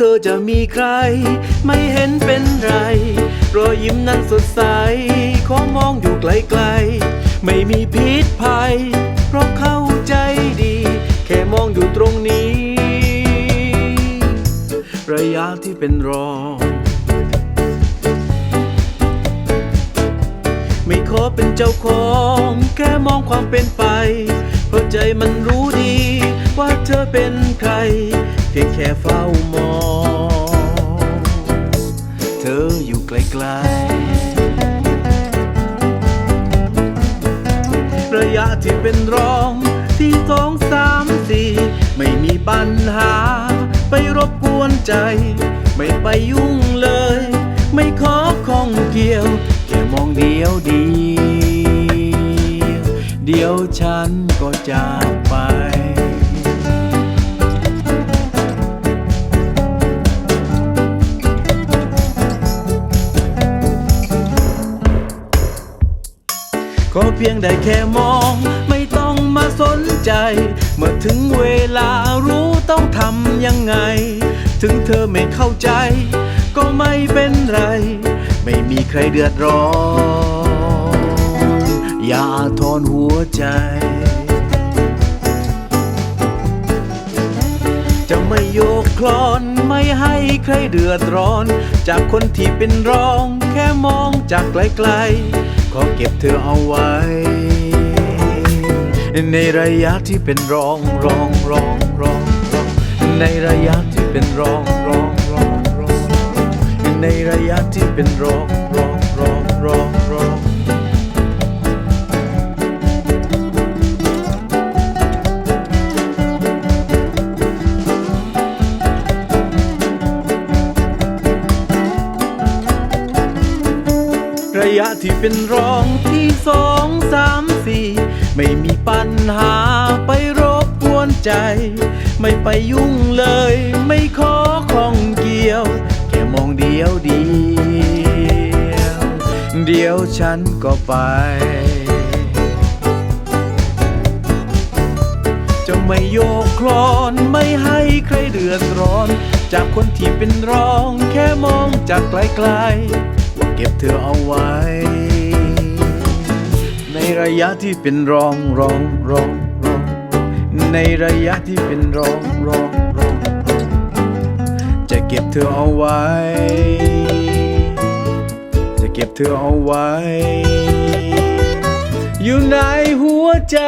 เธอจะมีใคร ไม่เห็นเป็นไร รอยยิ้มนั้นสดใส ขอมองอยู่ไกลๆ ไม่มีพิษภัย เพราะเข้าใจดี แค่มองอยู่ตรงนี้ ระยะที่เป็นรองไม่ขอเป็นเจ้าของ แค่มองความเป็นไป เพราะใจมันรู้ดี ว่าเธอเป็นใคร พียงแค่เฝ้ามอง เธออยู่ไกลๆ ระยะที่เป็นรองที่สองสามสี่ไม่มีปัญหา ไปรบกวนใจ ไม่ไปยุ่งเลย ไม่ขอข้องเกี่ยว แค่มองเดียวเดียว เดี๋ยวฉันก็จากไป ขอเพียงได้แค่มอง ไม่ต้องมาสนใจ เมื่อถึงเวลารู้ต้องทำยังไง ถึงเธอไม่เข้าใจ ก็ไม่เป็นไร ไม่มีใครเดือดร้อน อย่าทอนหัวใจ จะไม่โยกคลอนไม่ให้ใครเดือดร้อน จากคนที่เป็นรอง แค่มองจากไกลๆ อเก็บเธอเอาไว้ ในระยะที่เป็นรองรองรองรองรองในระยะที่เป็นรองรองรองรองในระยะที่เป็นรอง ระยะที่เป็นรองที่สองสามสี่ไม่มีปัญหาไปรบกวนใจ ไม่ไปยุ่งเลย ไม่ขอของเกี่ยว แค่มองเดียวเดียว เดียวฉันก็ไป จะไม่โยกคลอนไม่ให้ใครเดือดร้อน จากคนที่เป็นรองแค่มองจากไกลๆ เก็บเธอเอาไว้ ในระยะที่เป็นรองรองรองรอง ในระยะที่เป็นรองรองรอง จะเก็บเธอเอาไว้ จะเก็บเธอเอาไว้ อยู่ในหัวใจ